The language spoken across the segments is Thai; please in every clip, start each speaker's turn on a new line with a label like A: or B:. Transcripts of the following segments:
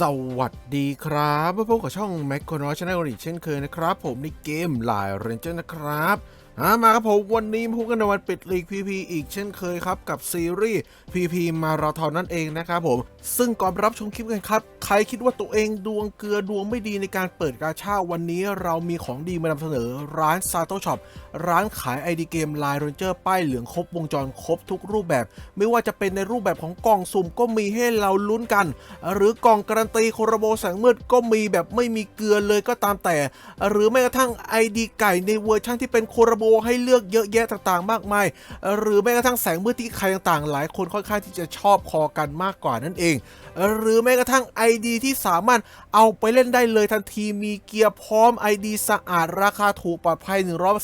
A: สวัสดีครับมาพบกับช่อง m a c โ n o ช Channel อีกเช่นเคยนะครับ ผมในเกมลายเรนเจอร์นะครับ อามาครับผมวันนี้มาพบกันในวันปิดลีก PP อีกเช่นเคยครับ กับซีรีส์ PP มาราธอนนั่นเองนะครับผม ซึ่งก่อนรับชมคลิปกันครับ ใครคิดว่าตัวเองดวงเกลือดวงไม่ดีในการเปิดกาชาวันนี้เรามีของดีมานำเสนอร้าน Sato Shop ร้านขาย ID เกมลายเรนเจอร์ป้ายเหลืองครบวงจรครบทุกรูปแบบ ไม่ว่าจะเป็นในรูปแบบของกล่องสุ่มก็มีให้เราลุ้นกัน หรือกล่องการันตีโครโบแสงมืดก็มีแบบไม่มีเกลือเลยก็ตามแต่ หรือแม้กระทั่ง ID ไก่ในเวอร์ชันที่เป็นโครโบให้เลือกเยอะแยะต่างๆ มากมาย หรือแม้กระทั่งแสงมืดที่ใครต่างๆ หลายคนค่อนข้างที่จะชอบคอกันมากกว่านั่นเอง หรือแม้กระทั่ง ID ที่สามารถเอาไปเล่นได้เลยทันทีมีเกียร์พร้อม ID สะอาดราคาถูกปลอดภัย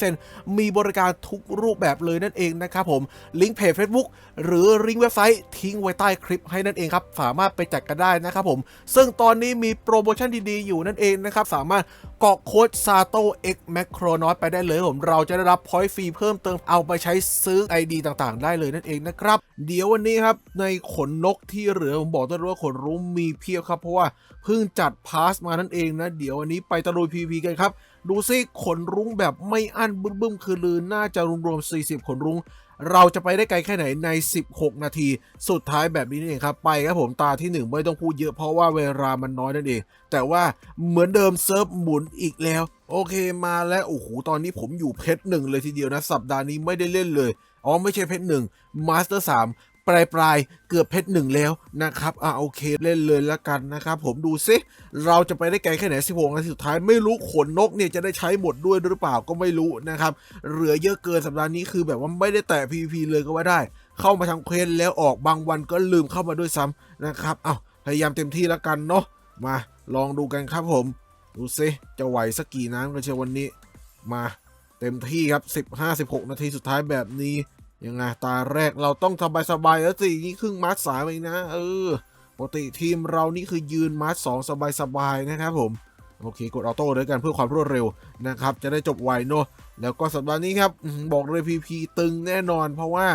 A: 100%มีบริการทุกรูปแบบเลยนั่นเองนะครับผมลิงก์เพจ Facebook หรือลิงก์เว็บไซต์ทิ้งไว้ใต้คลิปให้นั่นเองครับ สามารถไปจัดกันได้นะครับผม ซึ่งตอนนี้มีโปรโมชั่นดีๆ อยู่นั่นเองนะครับ สามารถกรอกโค้ด SATO X Macro n o t ไปได้เลยผม เราจะได้รับพอยต์ฟรีเพิ่มเติมเอาไปใช้ซื้อ ID ต่างๆ ได้เลยนั่นเองนะครับ เดี๋ยววันนี้ครับ ในขนนกที่เหลือผมบอกได้เลยว่าขนรุ้งมีเพียบครับ เพราะว่าเพิ่งจัดพาสมานั่นเองนะ เดี๋ยววันนี้ไปตะลุย PVP กันครับ ดูซิขนรุ้งแบบไม่อั้นบึ้มๆคือลือน่าจะรวมๆ40 ขนรุ้ง เราจะไปได้ไกลแค่ไหนใน 16 นาที สุดท้ายแบบนี้นี่เองครับ ไปครับผมตาที่ 1 ไม่ต้องพูดเยอะเพราะว่าเวลามันน้อยนั่นเอง แต่ว่าเหมือนเดิมเซิร์ฟหมุนอีกแล้ว โอเคมาแล้วโอ้โหตอนนี้ผมอยู่เพชรหนึ่งเลยทีเดียวนะ สัปดาห์นี้ไม่ได้เล่นเลยอ๋อไม่ใช่เพชรหนึ่งมาสเตอร์สาม ปลายปลายๆเกือบเพชรหนึ่งแล้วนะครับอะโอเคเล่นเลยแล้วกันนะครับผมดูซิเราจะไปได้ไกลแค่ไหน16นาทีสุดท้ายไม่รู้ขนนกเนี่ยจะได้ใช้หมดด้วยหรือเปล่าก็ไม่รู้นะครับเหลือเยอะเกินสัปดาห์นี้คือแบบว่าไม่ได้แตะ PVP เลยก็ว่าได้ เข้ามาทำเควสแล้วออกบางวันก็ลืมเข้ามาด้วยซ้ำนะครับเอาพยายามเต็มที่แล้วกันเนาะมาลองดูกันครับผม ดูซิจะไหวสักกี่น้ำกันเชียววันนี้ มาเต็มที่ครับ 15-16 นาทีสุดท้ายแบบนี้ ยังไงตาแรกเราต้องสบายสบายๆแล้วสินี่ครึ่งมาร์สามเองนะ เออปกติทีมเรานี่คือยืนมาร์สองสบายๆนะครับผมโอเค กดออโต้ด้วยกันเพื่อความรวดเร็วนะครับ จะได้จบไวเนอะแล้วก็สัปดาห์นี้ครับ บอกเลยพีพีตึงแน่นอน เพราะว่า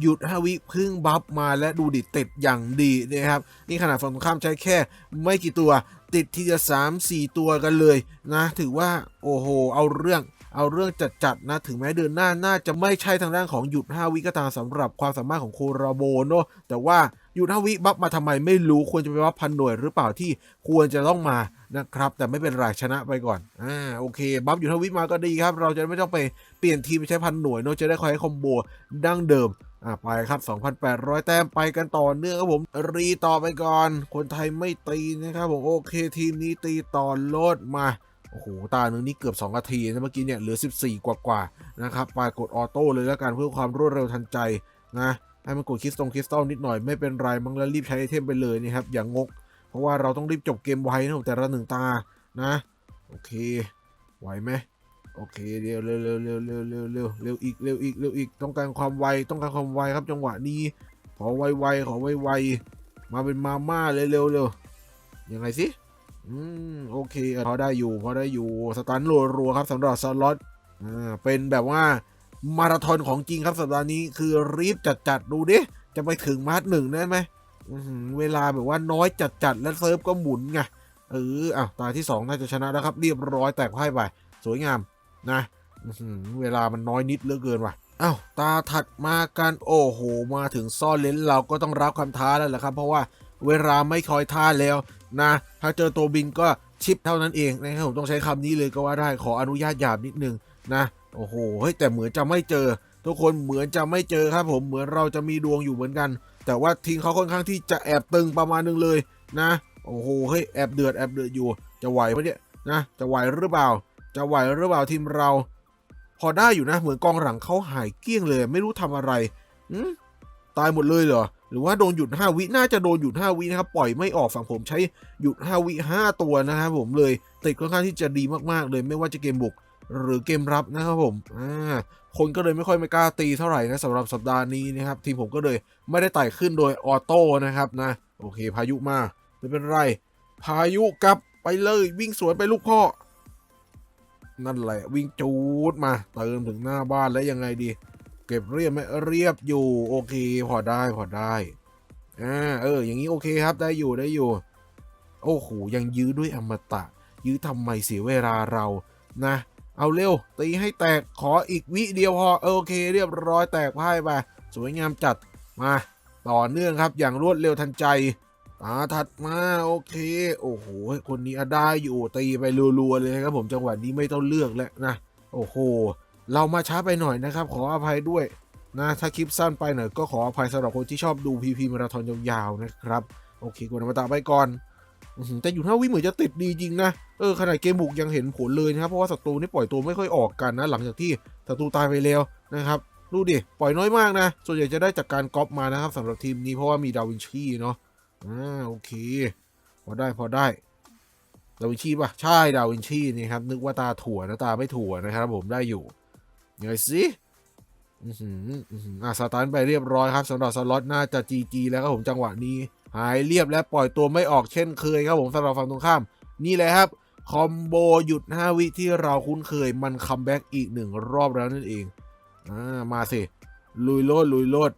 A: หยุดฮาวิพึ่งบัฟมาและดูดิติดอย่างดีนะครับ นี่ขนาดฝั่งตรงข้ามใช้แค่ ไม่กี่ตัว ติดทีจะ3 4 ตัวกันเลยนะ ถือว่า โอ้โห เอาเรื่อง เอาเรื่องจัดๆนะถึงแม้เดือนหน้าน่าจะไม่ใช่ทางด้านของหยุด 5 วิก็ตามสำหรับความสามารถของโคราโบเนอะแต่ว่าหยุด 5 วิบัฟมาทำไมไม่รู้ควรจะไปบัฟพันหน่วยหรือเปล่าที่ควรจะต้องมานะครับ แต่ไม่เป็นไรชนะไปก่อนอ่าโอเค บัฟหยุด 5 วิมาก็ดีครับ เราจะไม่ต้องไปเปลี่ยนทีมใช้พันหน่วยเนอะจะได้คอยให้คอมโบดั้งเดิมอะไปครับ 2,800 แต้มไปกันต่อเนื่องครับผมรีต่อไปก่อน คนไทยไม่ตีนะครับผมโอเคทีมนี้ตีต่อโลดมา โอ้โห ตาหนึ่งนี่เกือบ 2 นาทีนะเมื่อกี้เนี่ยเหลือ 14 กว่ากว่าๆนะครับไปกดออโต้เลยแล้วกันเพื่อความรวดเร็วทันใจนะให้มันกดคริสตงคริสตัลนิดหน่อยไม่เป็นไรมั้งแล้วรีบใช้ไอเทมไปเลยนะครับอย่างงก เพราะว่าเราต้องรีบจบเกมไวนะแต่ละหนึ่งตานะโอเคไหวไหมโอเคเร็วเร็วเร็วเร็วเร็วเร็วเร็วเร็วอีกเร็วอีกเร็วอีกต้องการความไวต้องการความไวครับจังหวะนี้ขอไวไวขอไวไวมาเป็นมาม่าเลยเร็วเร็วยังไงสิ อืมโอเคพอได้อยู่พอได้อยู่สตันรัวๆครับสำหรับสล็อตอ่าเป็นแบบว่ามาราธอนของจริงครับสัปดาห์นี้คือรีบจัดจัดๆดูดิจะไปถึงมาร์ทหนึ่งได้ไหมเวลาแบบว่าน้อยจัดจัดๆและเซิร์ฟก็หมุนไงเอออะตาที่สองน่าจะชนะแล้วครับ เรียบร้อยแตกไพ่ไป สวยงามนะเวลามันน้อยนิดเหลือเกินว่ะอ้าวตาถัดมากันโอ้โห มาถึงซ่อนเลนเราก็ต้องรับคำท้าแล้วแหละครับ เพราะว่า เวลาไม่คอยท่าแล้วนะ ถ้าเจอตัวบินก็ชิปเท่านั้นเองนะครับผมต้องใช้คำนี้เลยก็ว่าได้ขออนุญาตหยาบนิดนึงนะ โอ้โหเฮ้ยแต่เหมือนจะไม่เจอ ทุกคนเหมือนจะไม่เจอครับผมเหมือนเราจะมีดวงอยู่เหมือนกัน แต่ว่าทีมเขาค่อนข้างที่จะแอบตึงประมาณนึงเลยนะ โอ้โหเฮ้ยแอบเดือดแอบเดือดอยู่ จะไหวไหมเนี่ยนะจะไหวหรือเปล่า จะไหวหรือเปล่าทีมเรา พอได้อยู่นะ เหมือนกองหลังเขาหายเกลี้ยงเลย ไม่รู้ทำอะไรอืมตายหมดเลยเหรอ หรือว่าโดนหยุด 5 วิน่าจะโดนหยุด 5 วินะครับ ปล่อยไม่ออกฝั่งผมใช้หยุด 5 วิ 5 ตัวนะครับผมเลยติดค่อนข้างที่จะดีมากๆ เลยไม่ว่าจะเกมบุกหรือเกมรับนะครับผมอ่าคนก็เลยไม่ค่อยไม่กล้าตีเท่าไหร่นะสำหรับสัปดาห์นี้นะครับทีมผมก็เลยไม่ได้ไต่ขึ้นโดยออโต้นะครับนะโอเค พายุมาไม่เป็นไร พายุกลับไปเลยวิ่งสวนไปลูกพ่อนั่นแหละวิ่งจูดมาเติมถึงหน้าบ้านแล้วยังไงดี เก็บเรียบไหมเรียบอยู่ โอเค พอได้พอได้อ่าเออ อย่างนี้โอเคครับได้อยู่ได้อยู่ โอ้โหยังยื้อด้วยอมตะ ยื้อทำไมเสียเวลาเรานะ เอาเร็ว ตีให้แตกขออีกวิเดียวพอโอเค เรียบร้อยแตกพ่ายไปสวยงามจัดมาต่อเนื่องครับอย่างรวดเร็วทันใจตาถัดมาโอเค โอ้โหคนนี้อได้อยู่ตีไปรัวๆเลยครับผมจังหวะนี้ไม่ต้องเลือกแล้วนะ โอ้โห เรามาช้าไปหน่อยนะครับ ขออภัยด้วยนะถ้าคลิปสั้นไปหน่อยก็ขออภัยสำหรับคนที่ชอบดูพีพีมาราธอนยาวๆนะครับ โอเคกดอมาตาไปก่อนแต่อยู่ท่าวิเหมือนจะติดดีจริงนะ เออขนาดเกมบุกยังเห็นผลเลยนะครับ เพราะว่าศัตรูนี่ปล่อยตัวไม่ค่อยออกกันนะ หลังจากที่ศัตรูตายไปแล้วนะครับดูดิ ปล่อยน้อยมากนะ ส่วนใหญ่จะได้จากการก๊อปมานะครับสำหรับทีมนี้เพราะว่ามีดาวินชีเนาะอ่าโอเค พอได้พอได้ดาวินชีป่ะ ใช่ดาวินชีนี่ครับ นึกว่าตาถั่วนะตาไม่ถั่วนะครับผมได้อยู่ ยังไงสิอือหืออือหืออะสตาร์ทไปเรียบร้อยครับสำหรับสล็อตน่าจะจีจีแล้วครับผมจังหวะนี้ หายเรียบและปล่อยตัวไม่ออกเช่นเคยครับผมสำหรับฝั่งตรงข้าม นี่เลยครับ คอมโบหยุด 5 วิที่เราคุ้นเคยมันคัมแบ็กอีกหนึ่งรอบแล้วนั่นเองอ่ามาสิ ลุยโลดลุยโลด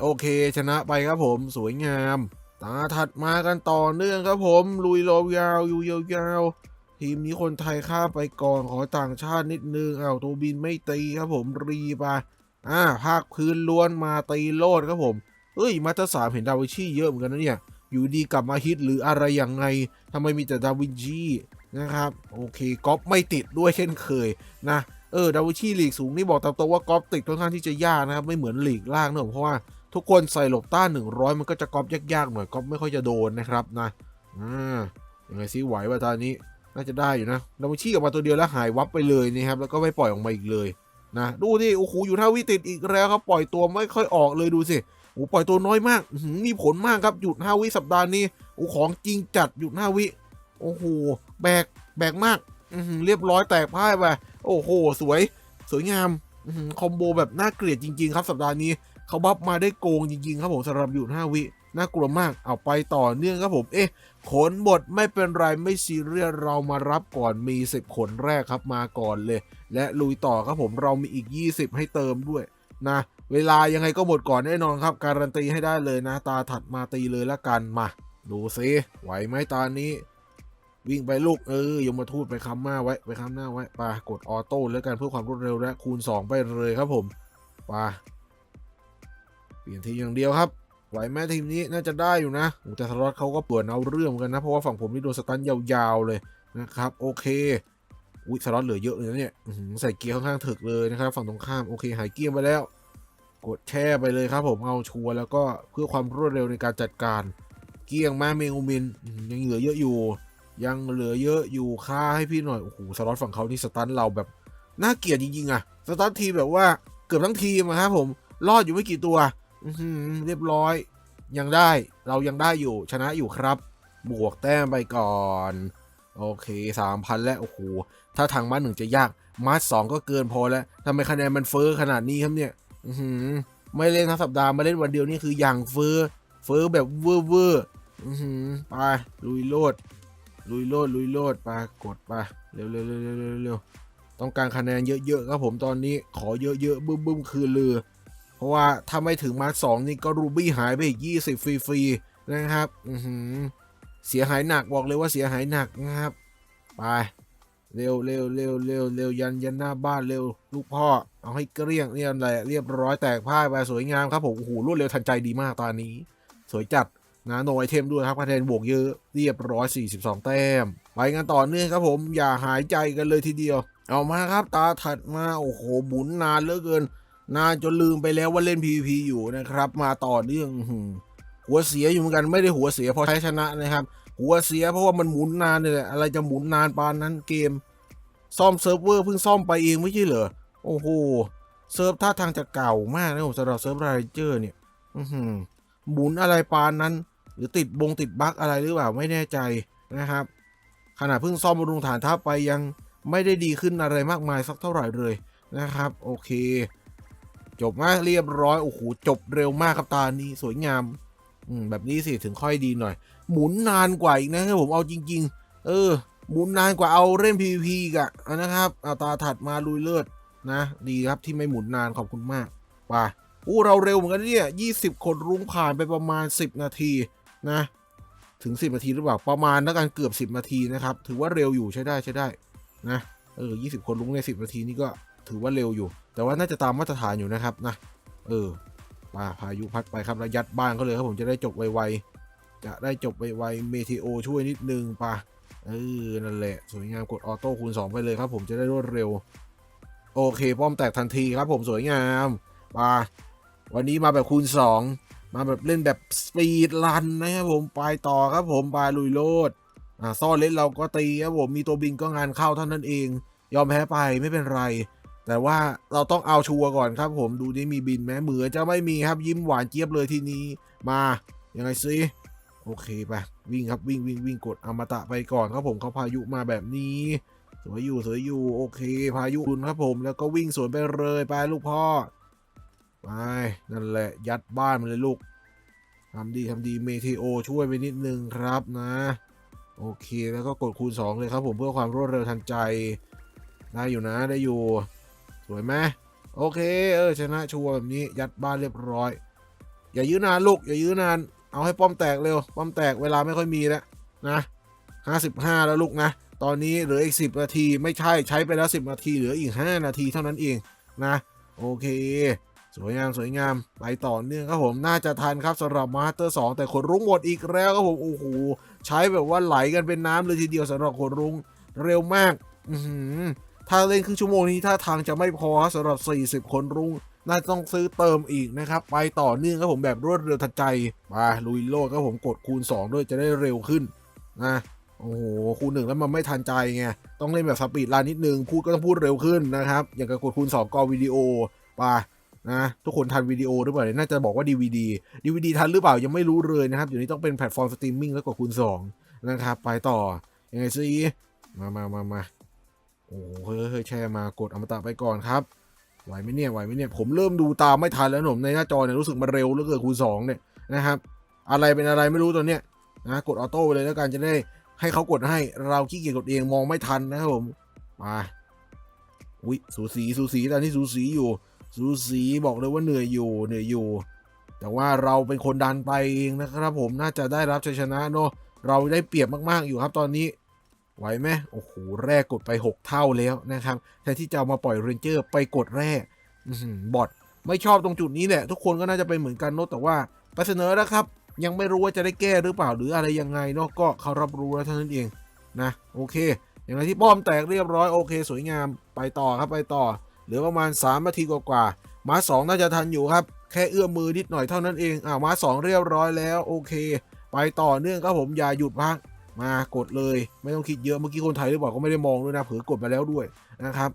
A: โอเค ชนะไปครับผมสวยงาม ตาถัดมากันต่อเนื่องครับผม ลุยโลยาวอยู่ยาว ทีมนี้คนไทยข้าไปก่อนขอต่างชาตินิดนึงอ้าวตัวบินไม่ตีครับผมรีไปอ่าภาคพื้นล้วนมาตีโลดครับผมเอ้ยมาตสามเห็นดาวินชี่เยอะเหมือนกันนะเนี่ย อยู่ดีกลับมาฮิตหรืออะไรยังไงทำไมมีแต่ดาวินชี่นะครับ โอเคก๊อปไม่ติดด้วยเช่นเคยนะเออดาวินชีลีกสูงนี่บอกตามตรงว่าก๊อปติดค่อนข้างที่จะยากนะครับไม่เหมือนลีกล่างเนอะเพราะว่าทุกคนใส่หลบต้าน 100 มันก็จะก๊อปยากๆหน่อยก๊อปไม่ค่อยจะโดนนะครับนะอ่ายังไงซิไหวว่าตอนนี้ น่าจะได้อยู่นะดาวิชีออกมาตัวเดียวแล้วหายวับไปเลยนะครับ แล้วก็ไม่ปล่อยออกมาอีกเลยนะดูดิโอ้โหอยู่ท่าวิติดอีกแล้วครับปล่อยตัวไม่ค่อยออกเลยดูสิโอ้ปล่อยตัวน้อยมากหือมีผลมากครับหยุด5วิสัปดาห์นี้โอ้ของจริงจัดหยุด5วิโอ้โหแบกแบกมากเรียบร้อยแตกพ่ายไปโอ้โห สวย สวยงามคอมโบแบบน่าเกลียดจริง ๆ ครับสัปดาห์นี้เขาบัฟมาได้โกงจริง ๆ ครับผมสำหรับหยุด5วิ น่ากลัวมากเอาไปต่อเนื่องครับผมเอ๊ะขนบทไม่เป็นไรไม่ซีเรียสเรามารับก่อนมี 10 ขนแรกครับมาก่อนเลย และลุยต่อครับผมเรามีอีก 20 ให้เติมด้วยนะเวลายังไงก็หมดก่อนแน่นอนครับ การันตีให้ได้เลยนะ ตาถัดมาตีเลยละกันมา ดูซิไหวไหมตอนนี้ วิ่งไปลูกเออยมมาทูตไปคำหน้าไว้ไปคำหน้าไว้ไปกดออโต้แล้วกันเพื่อความรวดเร็วและคูณ 2 ไปเลยครับผมไปเปลี่ยนทีอย่างเดียวครับ ไหวแม่ทีมนี้น่าจะได้อยู่นะแต่สล็อตเขาก็เปิดเอาเรื่องเหมือนกันนะ เพราะว่าฝั่งผมนี่โดนสตันยาวๆเลยนะครับ โอเคอุ้ยสล็อตเหลือเยอะเลยนะเนี่ยใส่เกียร์ค่อนข้างถึกเลยนะครับ ฝั่งตรงข้ามโอเคหายเกียร์ไปแล้ว กดแช่ไปเลยครับ ผมเอาชัวร์แล้วก็เพื่อความรวดเร็วในการจัดการ เกียงมาเมงูมินยังเหลือเยอะอยู่ ยังเหลือเยอะอยู่ค่าให้พี่หน่อยโอ้โหสล็อตฝั่งเขาที่สตันเราแบบน่าเกลียดจริงๆอะสตันทีแบบว่าเกือบทั้งทีมอะครับผมรอดอยู่ไม่กี่ตัว เรียบร้อย ยังได้เรายังได้อยู่ชนะอยู่ครับ บวกแต้มไปก่อน โอเคสามพันแล้วโอ้โหถ้าทางมาหนึ่งจะยากมาสองก็เกินพอแล้วทำไมคะแนนมันเฟ้อขนาดนี้ครับเนี่ยอืไม่เล่นทั้งสัปดาห์มาเล่นวันเดียวนี่คืออย่างเฟ้อเฟ้อแบบเวอร์เวอร์อือหือไปลุยโลด ลุยโลดลุยโลดไปกดไปเร็วเร็วเร็วเร็วเร็วต้องการคะแนนเยอะๆครับผมตอนนี้ขอเยอะๆบึ้มบึ้มคือเรือ ราะว่าถ้าไม่ถึงมาสองนี่ก็รูบี้หายไปอีกยี่สิบฟรีๆนะครับอือหือเสียหายหนักบอกเลยว่าเสียหายหนักนะครับ ไป เร็วเร็วเร็วเร็วเร็วยันยันหน้าบ้านเร็วลูกพ่อ เอาให้เกลี้ยงเนี่ยแหละเรียบร้อยแตกพ่ายไปสวยงามครับผมโอ้โหรวดเร็วทันใจดีมากตอนนี้ สวยจัดนะโนไอเทมด้วยครับคะแนนบวกเยอะเรียบร้อย 42 แต้ม ไปกันต่อเนื่องครับผมอย่าหายใจกันเลยทีเดียว เอามาครับตาถัดมา โอ้โหหมุนนานเหลือเกิน นานจนลืมไปแล้วว่าเล่น PVP อยู่นะครับ มาต่อเนื่องหัวเสียอยู่เหมือนกันไม่ได้หัวเสียเพราะใช้ชนะนะครับ หัวเสียเพราะว่ามันหมุนนานเนี่ยอะไรจะหมุนนานปานนั้นเกม ซ่อมเซิร์ฟเวอร์เพิ่งซ่อมไปเองไม่ใช่เหรอโอ้โหเซิร์ฟท่าทางจะเก่ามากนะผมสำหรับเซิร์ฟไรเจอร์เนี่ยหมุนอะไรปานนั้น หรือติดบงติดบั๊กอะไรหรือเปล่าไม่แน่ใจนะครับขนาดเพิ่งซ่อมบำรุงฐานทัพไปยังไม่ได้ดีขึ้นอะไรมากมายสักเท่าไหร่เลยนะครับ โอเค จบมาเรียบร้อยโอ้โหจบเร็วมากครับตานี้สวยงามอืมแบบนี้สิถึงค่อยดีหน่อย หมุนนานกว่าอีกนะครับผมเอาจริง ๆ เออ หมุนนานกว่าเอาเล่น PVP อีกะนะครับเอาตาถัดมาลุยเลิศนะ ดีครับที่ไม่หมุนนานขอบคุณมากไปอู้เราเร็วเหมือนกันเนี่ย20คนรุ้งผ่านไปประมาณ 10 นาทีนะ ถึง 10 นาทีหรือเปล่าประมาณแล้วกันเกือบ 10 นาทีนะครับ ถือว่าเร็วอยู่ใช้ได้ใช้ได้นะเออ20คนลุ้งใน 10 นาทีนี่ก็ ถือว่าเร็วอยู่ แต่ว่าน่าจะตามมาตรฐานอยู่นะครับนะ เออมาพายุพัดไปครับแล้วยัดบ้านเขาเลยครับผมจะได้จบไวๆ จะได้จบไวๆ เมทีโอช่วยนิดนึงปะเออ นั่นแหละ สวยงามกดออโต้คูณ 2 ไปเลยครับผมจะได้รวดเร็ว โอเค ป้อมแตกทันทีครับผมสวยงามปะวันนี้มาแบบคูณ 2 มาแบบเล่นแบบสปีดรันนะครับผมไปต่อครับผมไปลุยโลดอ่าซ่อนเล่นเราก็ตีครับผมมีตัวบินก็งานเข้าเท่านั้นเอง ยอมแพ้ไปไม่เป็นไร แต่ว่าเราต้องเอาชัวร์ก่อนครับผมดูนี่มีบินไหมเหมือจะไม่มีครับยิ้มหวานเจี๊ยบเลยทีนี้มายังไงซิโอเคไปวิ่งครับวิ่งวิ่งวิ่งกดอมตะไปก่อนครับผมเขาพายุมาแบบนี้สวยอยู่สวยอยู่โอเค พายุคุณครับผมแล้วก็วิ่งสวนไปเลยไปลูกพ่อไปนั่นแหละยัดบ้านมันเลยลูกทำดีทำดีเมทีโอช่วยไปนิดนึงครับนะ โอเคแล้วก็กดคูณ 2 เลยครับผมเพื่อความรวดเร็วทันใจ ได้อยู่นะได้อยู่ สวยไหมโอเค เออ ชนะชัวร์แบบนี้ยัดบ้านเรียบร้อย อย่ายื้อนานลูก อย่ายื้อนาน เอาให้ป้อมแตกเร็ว ป้อมแตกเวลาไม่ค่อยมีแล้วนะ55แล้วลูกนะ ตอนนี้เหลืออีก10นาทีไม่ใช่ใช้ไปแล้ว10นาทีเหลืออีก5นาทีเท่านั้นเองนะ โอเค สวยงามสวยงามไปต่อเนื่องครับผมน่าจะทันครับสำหรับมาสเตอร์2แต่ขนรุ้งหมดอีกแล้วครับผมโอ้โหใช้แบบว่าไหลกันเป็นน้ำเลยทีเดียวสำหรับขนรุ้งเร็วมาก อื ถ้าเล่นครึ่งชั่วโมงนี้ถ้าทางจะไม่พอสำหรับ 40 คนรุ้งน่าจะต้องซื้อเติมอีกนะครับ ไปต่อเนื่องครับผมแบบรวดเร็วทันใจ มาลุยโลดครับผมกดคูณ 2 ด้วยจะได้เร็วขึ้นนะโอ้โหคูณหนึ่งแล้วมันไม่ทันใจไงต้องเล่นแบบสปีดรันนิดนึงพูดก็ต้องพูดเร็วขึ้นนะครับ อย่างกับกดคูณ 2กอวิดีโอไปนะทุกคนทันวิดีโอหรือเปล่าน่าจะบอกว่า DVD DVD ทันหรือเปล่ายังไม่รู้เลยนะครับอยู่นี้ต้องเป็นแพลตฟอร์มสตรีมมิ่งแล้วกดคูณ2นะครับไปต่อยังไงซิมามามามา อ้โหเฮ้ยเฮ้ยแชร์มากดอมตะไปก่อนครับ ไหวไหมเนี่ยไหวไหมเนี่ยผมเริ่มดูตามไม่ทันแล้วหนุ่มในหน้าจอเนี่ยรู้สึกมันเร็วเหลือเกินคูณ2เนี่ยนะครับ อะไรเป็นอะไรไม่รู้ตัวเนี้ยนะกดออโต้ไปเลยแล้วกันจะได้ให้เขากดให้เราขี้เกียจกดเองมองไม่ทันนะครับผมมาอุ้ยสูสีสูสีตอนนี้สูสีอยู่ สูสีบอกเลยว่าเหนื่อยอยู่เหนื่อยอยู่ แต่ว่าเราเป็นคนดันไปเองนะครับผมน่าจะได้รับชัยชนะเนาะเราได้เปรียบมากๆอยู่ครับตอนนี้ ไหวไหมโอ้โห แรกกดไป 6 เท่าแล้วนะครับแทนที่จะเอามาปล่อยเรนเจอร์ไปกดแรกบอทไม่ชอบตรงจุดนี้แหละ ทุกคนก็น่าจะเป็นเหมือนกันเนาะแต่ว่าไปเสนอแล้วครับ ยังไม่รู้ว่าจะได้แก้หรือเปล่าหรืออะไรยังไงเนาะก็เขารับรู้แล้วเท่านั้นเองนะโอเค อย่างไรที่ป้อมแตกเรียบร้อยโอเค สวยงามไปต่อครับไปต่อเหลือประมาณ3นาทีกว่าๆมาสองน่าจะทันอยู่ครับ แค่เอื้อมมือนิดหน่อยเท่านั้นเองอ่ามาสองเรียบร้อยแล้วโอเค ไปต่อเนื่องครับผมอย่าหยุดพัก มากดเลย ไม่ต้องคิดเยอะเมื่อกี้คนไทยหรือเปล่าก็ไม่ได้มองด้วยนะเผือกดไปแล้วด้วยนะครับ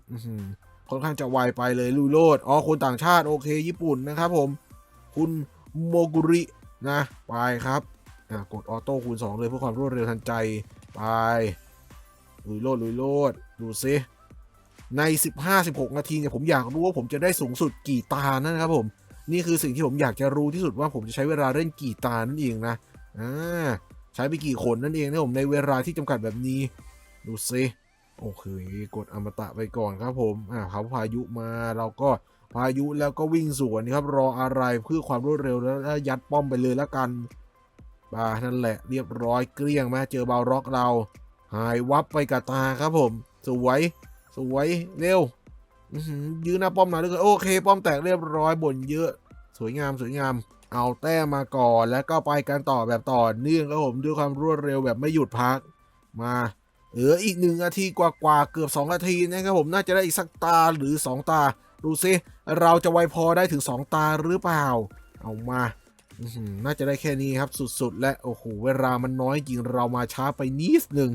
A: ค่อนข้างจะไวไปเลยลุยโลดอ๋อคนต่างชาติโอเค ญี่ปุ่นนะครับผม คุณโมกุรินะ ไปครับกดออโต้คูณ 2 เลยเพื่อความรวดเร็วทันใจ ไปลุยโลดลุยโลดดูซิใน 15-16 นาทีเนี่ยผมอยากรู้ว่าผมจะได้สูงสุดกี่ตานะครับผม นี่คือสิ่งที่ผมอยากจะรู้ที่สุดว่าผมจะใช้เวลาเล่นกี่ตานั่นเองนะอ่า ช้ไปกี่คนนั่นเองนะผมในเวลาที่จำกัดแบบนี้ ดูซิโอเคกดอมตะไปก่อนครับผมอ่าเขาพายุมาเราก็พายุแล้วก็วิ่งสวนครับรออะไรเพื่อความรวดเร็วแล้วยัดป้อมไปเลยล้วกันบานั่นแหละเรียบร้อยเกลี้ยงมาเจอบาล็อกเรา หายวับไปกับตาครับผม สวยสวยเร็วอื้อหนหน้าป้อมหน่อยเลยโอเค ป้อมแตกเรียบร้อยบ่นเยอะ สวยงามสวยงาม เอาแต้มมาก่อน แล้วก็ไปกันต่อแบบต่อเนื่องครับผมด้วยความรวดเร็วแบบไม่หยุดพักมาเหลืออีกหนึ่งนาทีกว่าๆเกือบ 2 นาทีนะครับผมน่าจะได้อีกสักตาหรือ 2 ตา ดูซิเราจะไวพอได้ถึง 2 ตาหรือเปล่า เอามาน่าจะได้แค่นี้ครับสุดๆ และโอ้โหเวลามันน้อยจริงเรามาช้าไปนิดหนึ่ง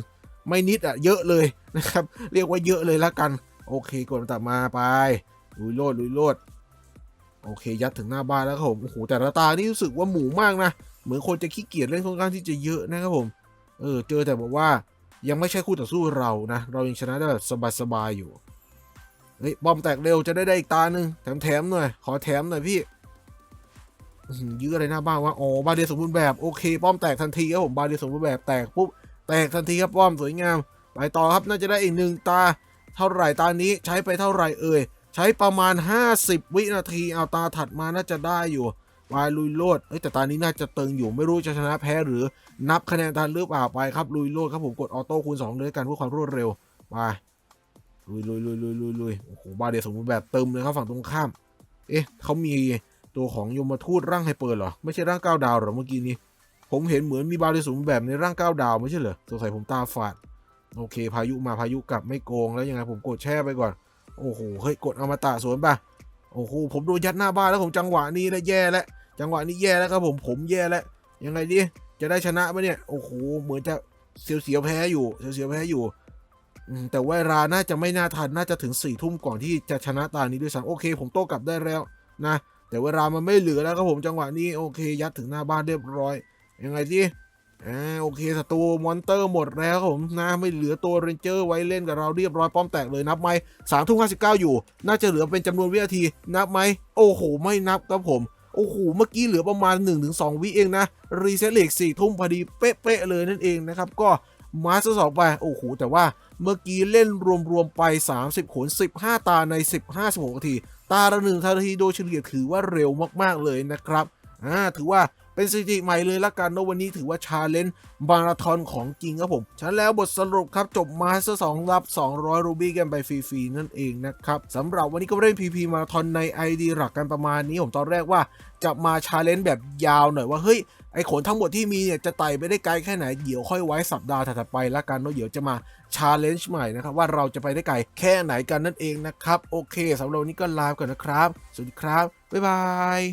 A: ไม่นิดอะเยอะเลยนะครับ เรียกว่าเยอะเลยละกัน โอเคกดตัดมาไปลุยโลดลุยโลด โอเค ยัดถึงหน้าบ้านแล้วครับผมโอ้โหแต่ละตานี่รู้สึกว่าหมูมากนะ เหมือนคนจะขี้เกียจเล่นค่อนข้างที่จะเยอะนะครับผม เออ เจอแต่บอกว่ายังไม่ใช่คู่ต่อสู้เรานะ เรายังชนะได้แบบสบายๆอยู่ เฮ้ยบอมแตกเร็วจะได้ได้อีกตาหนึ่งแถมๆหน่อย ขอแถมหน่อยพี่อื้อหือยื้ออะไรหน้าบ้างวะอ๋อบาเดียสมบูรณ์แบบโอเคป้อมแตกทันทีครับผมบาเดียสมบูรณ์แบบแตกปุ๊บแตกทันทีครับป้อมสวยงามไปต่อครับน่าจะได้อีกหนึ่งตา เท่าไหร่ตานี้ใช้ไปเท่าไหร่เอ่ย ใช้ประมาณ 50 วินาทีเอาตาถัดมาน่าจะได้อยู่วายลุยโลดเอ้ยแต่ตอนนี้น่าจะตึงอยู่ไม่รู้จะชนะแพ้หรือนับคะแนนทันหรือเปล่าไปครับลุยโลดครับผมกดออโต้คูณ2เลยกันเพื่อความรวดเร็วไปลุยลุยลุยลุยลุยลุยโอ้โหบาเดียสมบูรณ์แบบเติมเลยครับฝั่งตรงข้าม เอ๊ะเขามีตัวของยมทูตร่างไฮเปอร์เหรอไม่ใช่ร่างก้าวดาวหรอเมื่อกี้นี้ ผมเห็นเหมือนมีบาเดียสมบูรณ์แบบในร่างก้าวดาวไม่ใช่เหรอสงสัยผมตาฝาดโอเค พายุมาพายุกลับไม่โกงแล้วยังไงผมกดแช่ไปก่อน โอ้โหเฮ้ยกดอมตะสวนป่ะโอ้โหผมโดนยัดหน้าบ้านแล้วผมจังหวะนี้แล้วแย่แล้วจังหวะนี้แย่แล้วครับผมผมแย่แล้วยังไงดีจะได้ชนะไหมเนี่ยโอ้โหเหมือนจะเสียวๆแพ้อยู่เสียวๆแพ้อยู่อืมแต่ว่าเวลาน่าจะไม่น่าทันน่าจะถึงสี่ทุ่มก่อนที่จะชนะตานี้ด้วยซ้ำโอเค ผมโต้กลับได้แล้วนะแต่เวลามันไม่เหลือแล้วครับผมจังหวะนี้โอเค ยัดถึงหน้าบ้านเรียบร้อยยังไงดี อ่าโอเคศัตรูมอนเตอร์หมดแล้วผมนะไม่เหลือตัวเรนเจอร์ไว้เล่นกับเราเรียบร้อยป้อมแตกเลยนับไหมสามทุ่มห้าสิบเก้าอยู่ น่าจะเหลือเป็นจำนวนวินาที นับไหมโอ้โห ไม่นับครับผม โอ้โห เมื่อกี้เหลือประมาณ 1-2 วิเองนะ รีเซ็ตเล็กสี่ทุ่มพอดีเป๊ะๆเลยนั่นเองนะครับ ก็มาสอร์สองไป โอ้โห แต่ว่าเมื่อกี้เล่นรวม ๆ ไป 30ขน15 ตาใน 15-16นาที ตาละหนึ่งนาทีโดยเฉลี่ยถือว่าเร็วมากๆเลยนะครับอ่าถือว่า เป็นสถิติใหม่เลยละกันเนะวันนี้ถือว่าชาเลนจ์มาราธอนของจริงครับผมฉันแล้วบทสรุปครับจบมาสเตอร์สองรับ 200 รูบี้กันไปฟรีๆ นั่นเองนะครับสำหรับวันนี้ก็เล่น PP มาราธอนใน ID หลักกันประมาณนี้ผมตอนแรกว่าจะมาชาเลนจ์แบบยาวหน่อยว่าเฮ้ยไอขนทั้งหมดที่มีเนี่ยจะไต่ไปได้ไกลแค่ไหน เดี๋ยวค่อยไว้สัปดาห์ถัดไปละกันเนอะเดี๋ยวจะมาชาเลนจ์ใหม่นะครับ ว่าเราจะไปได้ไกลแค่ไหนกันนั่นเองนะครับ โอเคสำหรับวันนี้ก็ลาไปก่อนนะครับ สวัสดีครับ บ๊ายบาย